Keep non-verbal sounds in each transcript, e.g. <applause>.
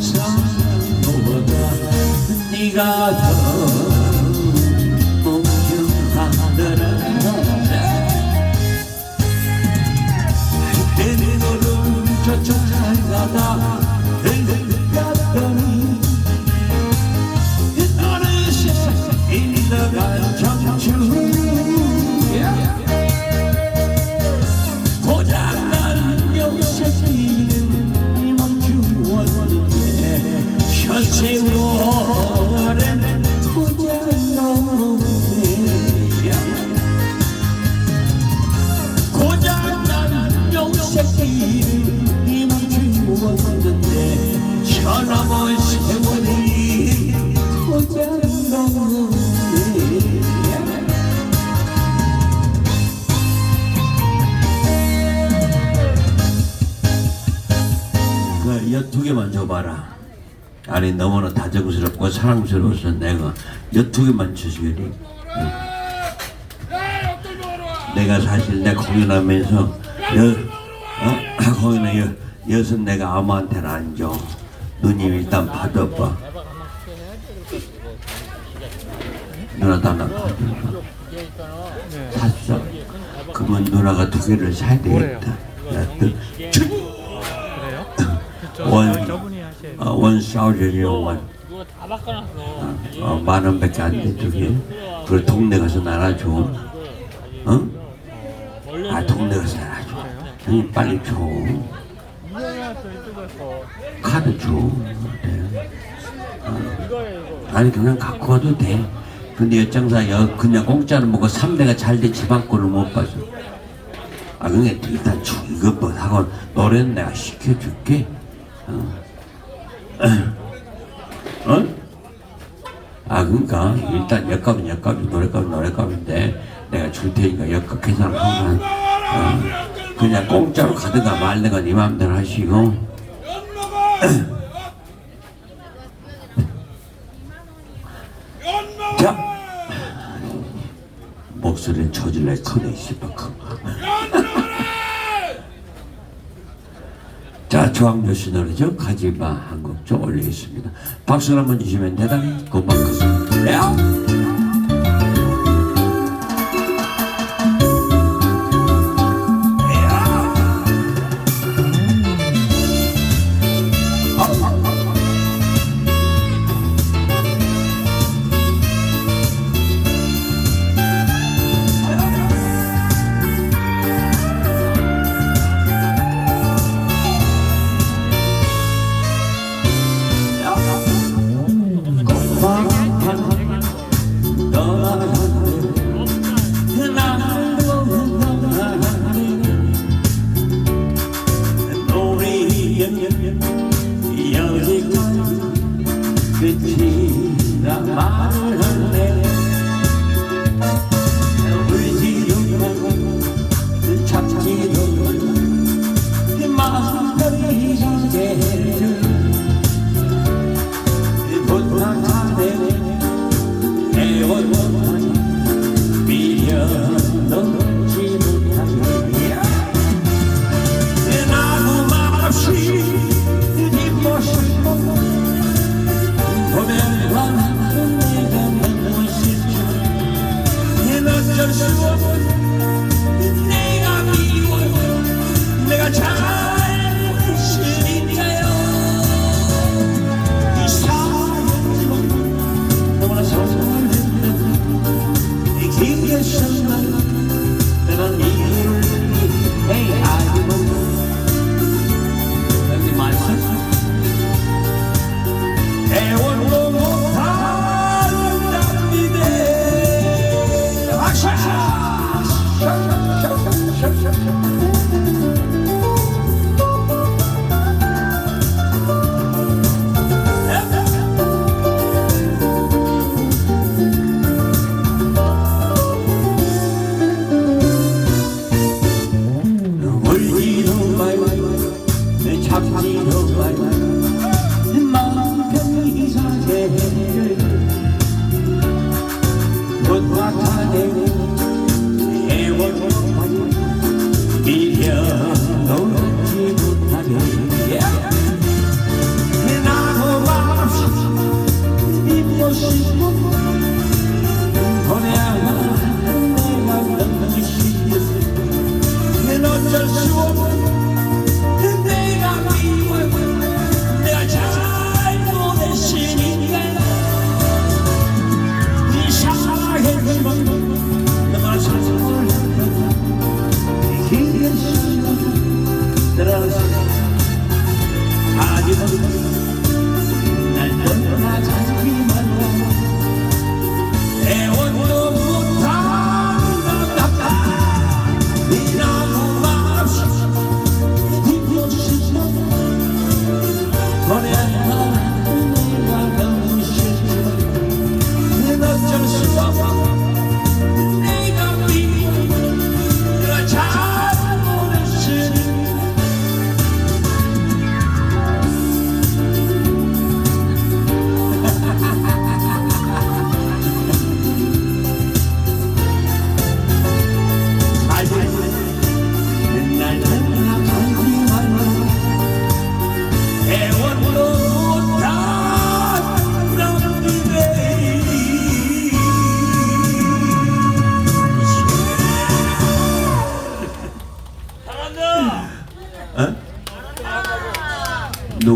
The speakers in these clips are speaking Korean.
사랑보다 네가 더 아니 너무나 다정스럽고 사랑스러워서 내가 개만 주시니. 내가 사실 내 공연하면서 여, 어? <clears throat> 공연에 여, 여섯 내가 아무한테는 안 줘. 누님 일단 받아봐. 누나도 하나 받아봐. 샀어. 그러면 누나가 두 개를 사야 되겠다. 엿두. 그래요? <laughs> 원, 어, 원 사우전이요 원. 바꿔놨어. 어, 만 원밖에 안 돼, 두 개. 그걸 동네 가서 나눠줘. 어? 아, 동네 가서 나눠줘. 형님 빨리 줘. 카드 줘. 이거예요 이거. 아니, 그냥 갖고 가도 돼. 근데 엿장사, 여, 그냥 공짜로 먹고 삼대가 잘 돼, 지방 거를 못 봐서. 아, 그냥 일단 줘. 이것 뭐 하고, 노래는 내가 시켜줄게. 어? 어? 아, 그러니까, 일단 엿값은 엿값이, 노래값은 노래값인데, 내가 줄 테니까 엿값 계산하면, 어, 그냥 공짜로 가든가 말든가 네 마음대로 하시고, 자, 목소리는 저질러 커네, 씨발, 커. 자, 조항조 씨 노래죠. 가지마 한곡좀 올리겠습니다. 박수 한번 주시면 대단히 고맙겠습니다.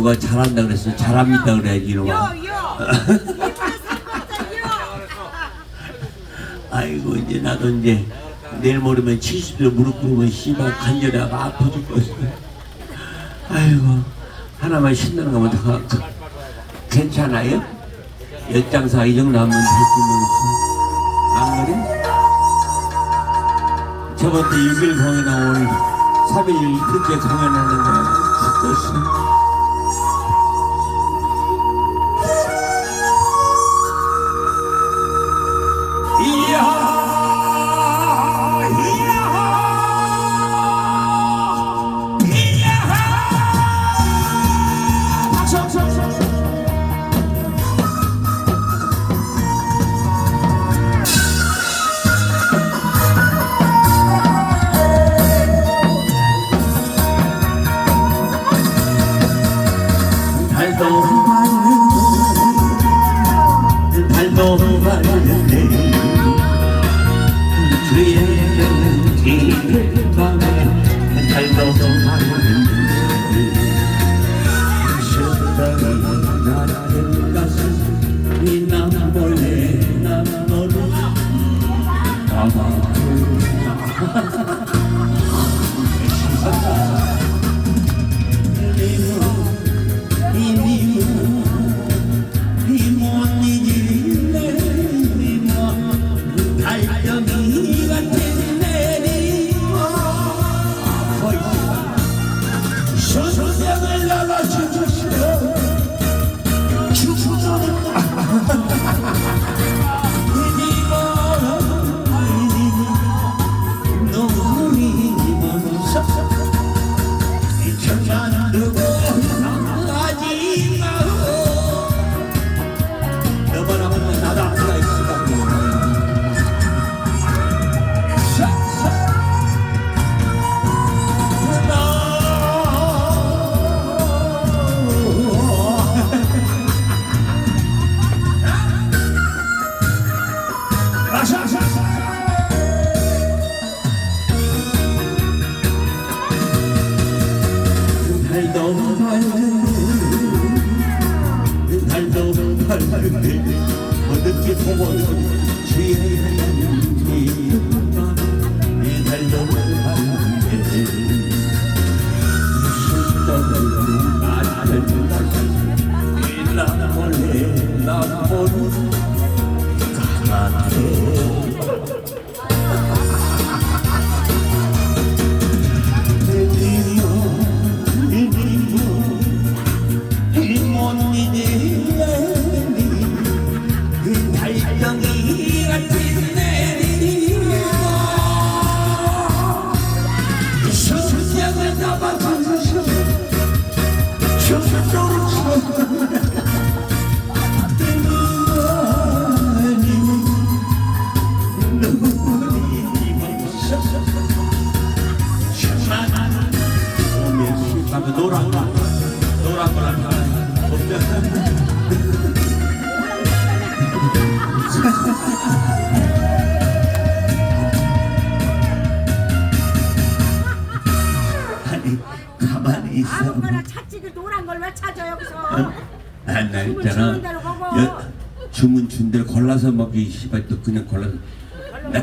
누가 잘한다 그랬어? 잘합니다 그래야지 이놈아. <laughs> 아이고 이제 나도 이제 내일 모레면 70세 무릎 꿇으면 씨발 간절히 아파 죽겠어 아이고 하나만 신나는 거면 다 그- 괜찮아요? 엿장사 이 정도 하면 될지 안 그래? 저번 때 6일 공연하고 오늘 3일 이틀째 공연하는 거야 아마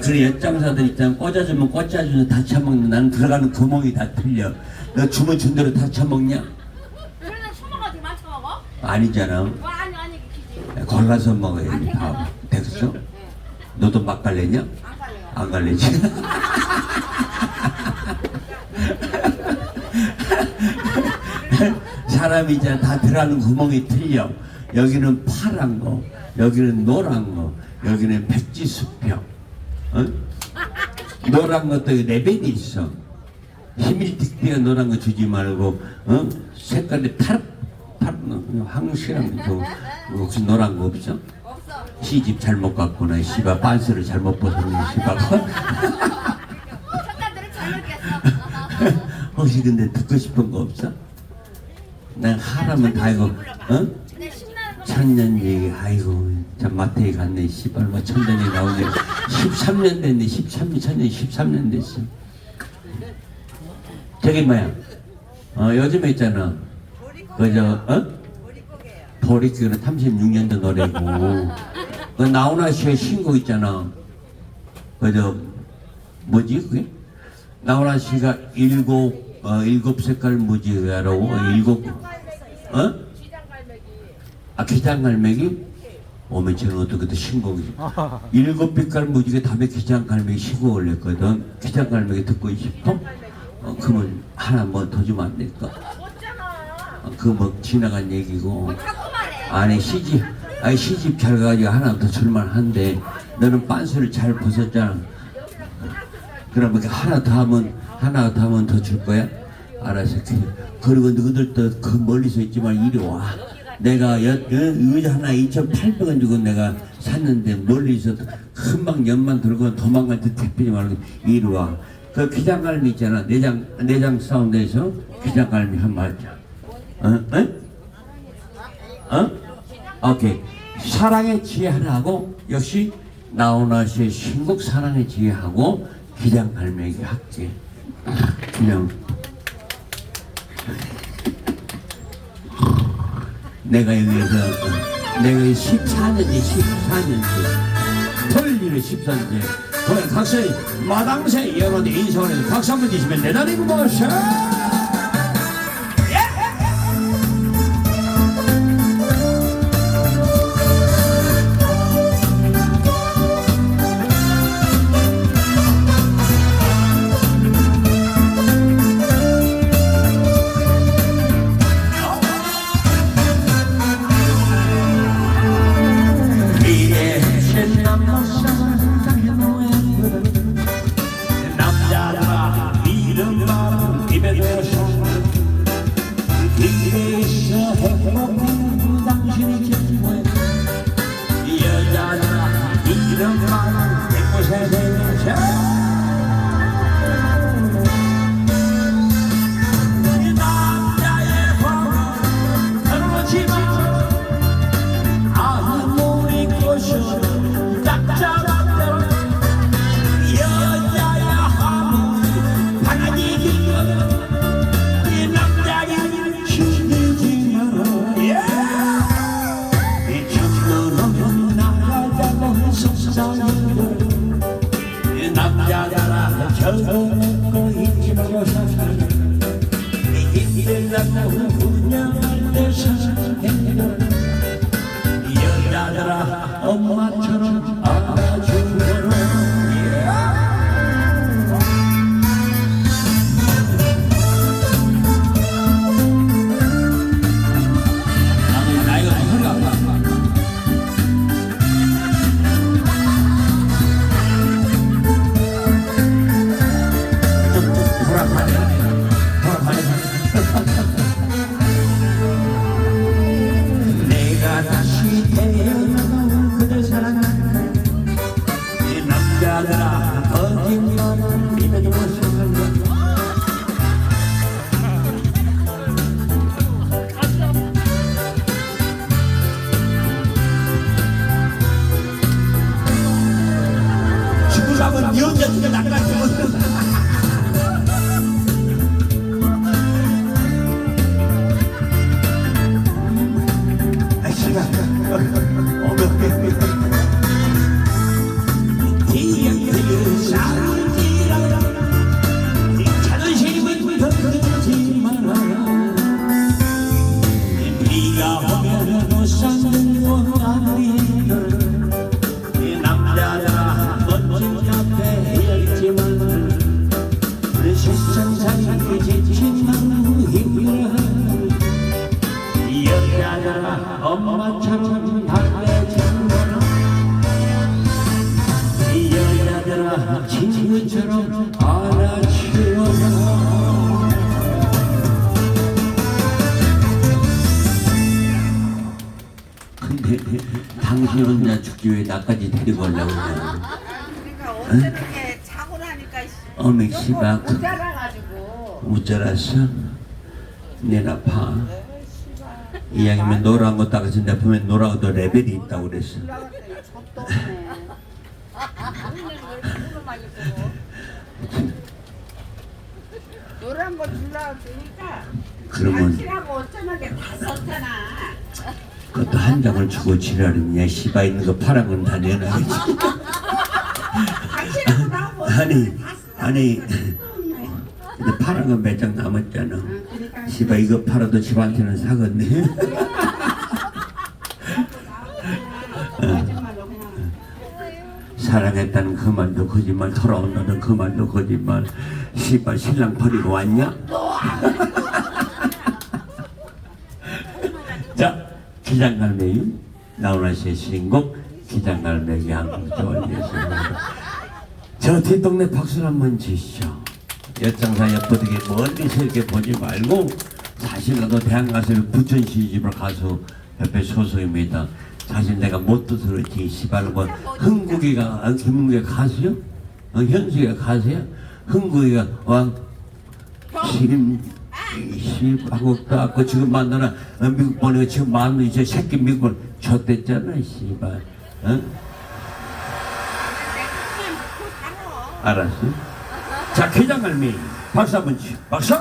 그래 엿장사들 있잖아 꽂아주면 꽂아주면 다 처먹는 나는 들어가는 구멍이 다 틀려 너 주문 준 대로 다 처먹냐? 그러다 숨어가지고 맞춰 먹어? 아니잖아 뭐 아니 아니 기지. 골라서 먹어야지 다 됐어? 너도 막 갈래냐? 안 갈래요. 안 갈래지? <laughs> 사람이 이제 다 들어가는 구멍이 틀려. 여기는 파란 거, 여기는 노란 거, 여기는 백지수평. 어? 노란 것도 레벨이 있어. 힘이 틱틱한 노란 거 주지 말고, 어? 색깔이 파란, 파란, 황실한 거, 혹시 노란 거 없어? 없어. 시집 잘못 갔구나. 씨발 반스를 잘못 벗었네. 씨발. <laughs> 잘못했어. <laughs> 혹시 근데 듣고 싶은 거 없어? 난 하라면 다 이거 어? 천년 얘기 아이고 참 마태에 갔네 씨발 뭐 천년이 나오네. 13년 됐네 13년 천년 13년 됐어. 저기 뭐야? 어 요즘에 있잖아. 그저 어? 보리끼는 36년도 노래고. 그 나훈아 씨의 신곡 있잖아. 그저 뭐지 그게? 나훈아 씨가 일곱 어 일곱 색깔 무지개로 일곱 어? 아 기장갈매기? 오면 저는 어떻게든 신곡이지 일곱 빛깔 무지개 다음에 기장갈매기 신곡을 냈거든 기장갈매기 듣고 싶어? 어, 그러면 하나 뭐 더 주면 안 될까? 어, 그뭐 지나간 얘기고. 아니 시집 아니 시집 잘 가지고 하나 더 줄만한데 너는 빤스를 잘 벗었잖아 그러면 하나 더 하면 하나 더 하면 더 줄 거야? 알아서 그- 그리고 너희들 도 그 멀리서 있지만 이리 와 내가 여, 여, 의자 하나 2,800원 주고 내가 샀는데 멀리서 금방 연만 들고 도망갈 때 택배지 말고 이리 와 그 기장갈미 있잖아 내장 내장 사운드에서 기장갈미 한 말. 어? 어? 어? 오케이. 사랑의 지혜 하나하고 역시 나훈아 씨의 신곡 사랑의 지혜하고 기장 갈매기 할게. 그냥 내가 여기서 어, 내가 14년째 14년째 털리는 14년째 그래 각설이 마당새 여러분들 인사를 해서 박수 한번 주시면 대단히 고마워서 거짓말을 믿어도 상 나까지 데리고 오려고 그러냐 그러니까 어저께 자고 나니까 씨, 어메 씨발 못 자라가지고 웃자랐어? 내나 봐. 이왕이면 노란 거 따가서 내 보면 노라고도 레벨이 있다고 그랬어. <laughs> 노란 거 줄라왔으니까 그러면 당신하고 어쩌나 시원하게 다 썼잖아. 그것도 한 장을 주고 지랄이냐 씨바 있는 거 파란 건 다 내놔야지. 당신하고 나하고 아니 아니. 근데 파란 건 몇 장 남았잖아. 씨바 이거 팔아도 집한테는 사겠네. 사랑했다는 그 말도 거짓말 돌아온다는 그 말도 거짓말. 씨발 신랑 버리고 왔냐? 자 기장갈매기 나훈아 씨의 신곡 기장갈매기 한곡 좋아하겠습니다 저 뒷동네 박수 한번 주시죠 엿장사 엿보되게 멀리서 이렇게 보지 말고 사실 나도 대학 가서 부천 시집을 가수 옆에 소속입니다 사실 내가 못 그렇지 시발로 뭐 흥국이가 아, 김국이가 가수요? 어, 현수이가 가수야? 흥국이가 왕 시림 시하고 또 지금 만나나 어, 미국 보내고 지금 만나 이제 새끼 미국 보내 줬댔잖아 씨발 어? 알았어? 자 기장갈미 박수 한번 치 박수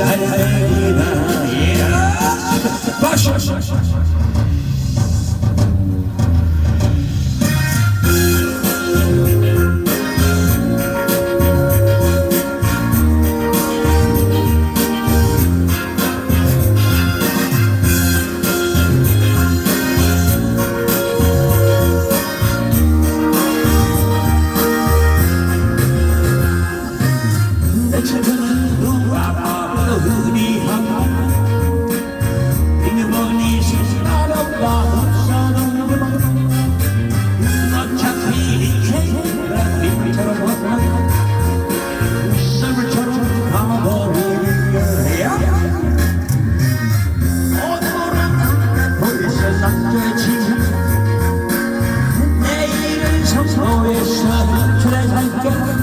기장갈매 내일은 성소에서 줄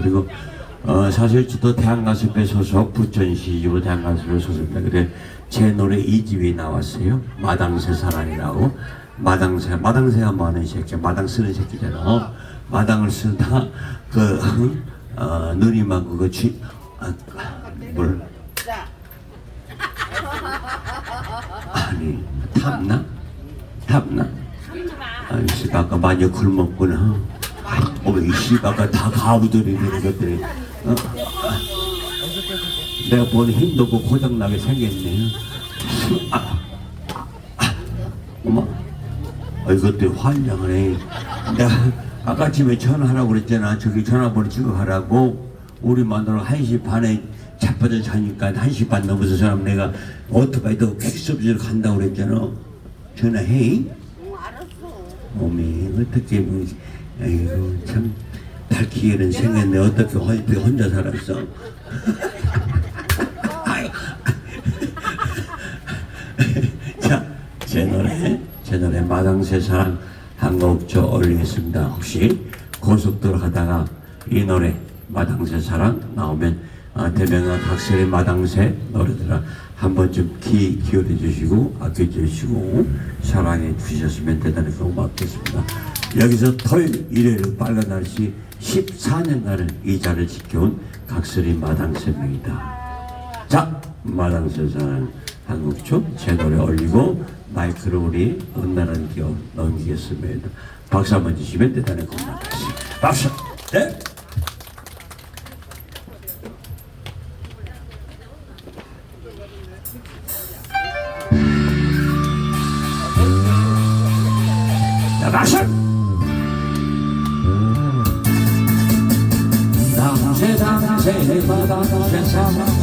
그리고 어, 사실 저도 대한가수배 소속 부천시집으로 대한가수배 소속입니다. 근데 제 노래 이집이 나왔어요. 마당새 사랑이라고 마당새 마당새가 뭐하는 새끼야 마당 쓰는 새끼잖아. 어? 마당을 쓰다 그 어, 누님하고 그거 쥐 아, 뭘 아니 탐나 탐나 아이 씨발 아까 많이 굶었구나 어이 씨발 아까 다 가부들이 되는 것들이 어? 내가 보는 힘도 없고 고장나게 생겼네. 아, 아, 엄마, 아, 이것도 환장을 해. 내가 아까 집에 전화하라고 그랬잖아. 저기 전화번호 찍어가라고. 우리 마누라 1시 반에 자빠져 자니까 1시 반 넘어서 사람 내가 오토바이 타고 퀵서비스로 간다고 그랬잖아. 전화해. 응, 알았어. 어미 어떻게 뭐, 아이고 참. 밝히게는 생겼네. 어떻게 어떻게 혼자 살았어? 아이고. <laughs> 자, 제 노래 제 노래 마당새 사랑 한곡조 올리겠습니다. 혹시 고속도로 가다가 이 노래 마당새 사랑 나오면 아, 대명아 각설의 마당새 노래들아 한 번쯤 귀 기울여 주시고 아껴 주시고 사랑해 주셨으면 대단히 고맙겠습니다. 여기서 토요일, 일요일 빨간 날씨 14년간을 이 자리를 지켜온 각설의 마당새입니다. 자, 마당새 사랑 한국초 제 노래 올리고 마이크를 우리 은나라님께 넘기겠습니다. 박수 한번 주시면 대단히 고맙겠습니다. 박수! 네. 자, 박수! 당세 당세 마당새 사랑 샤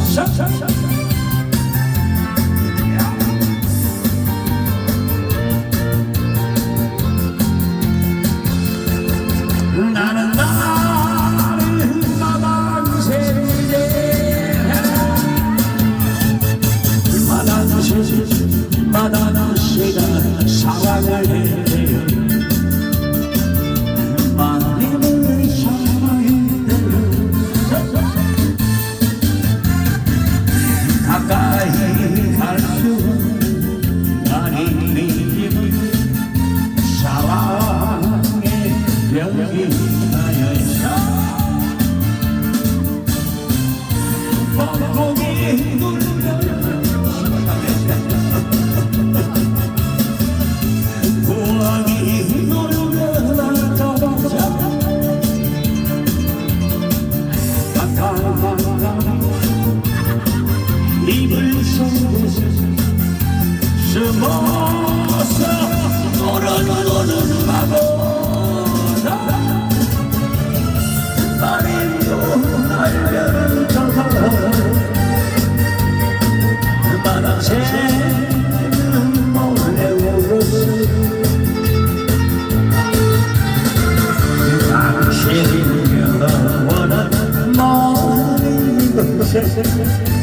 당신이 영원한 머리 곳에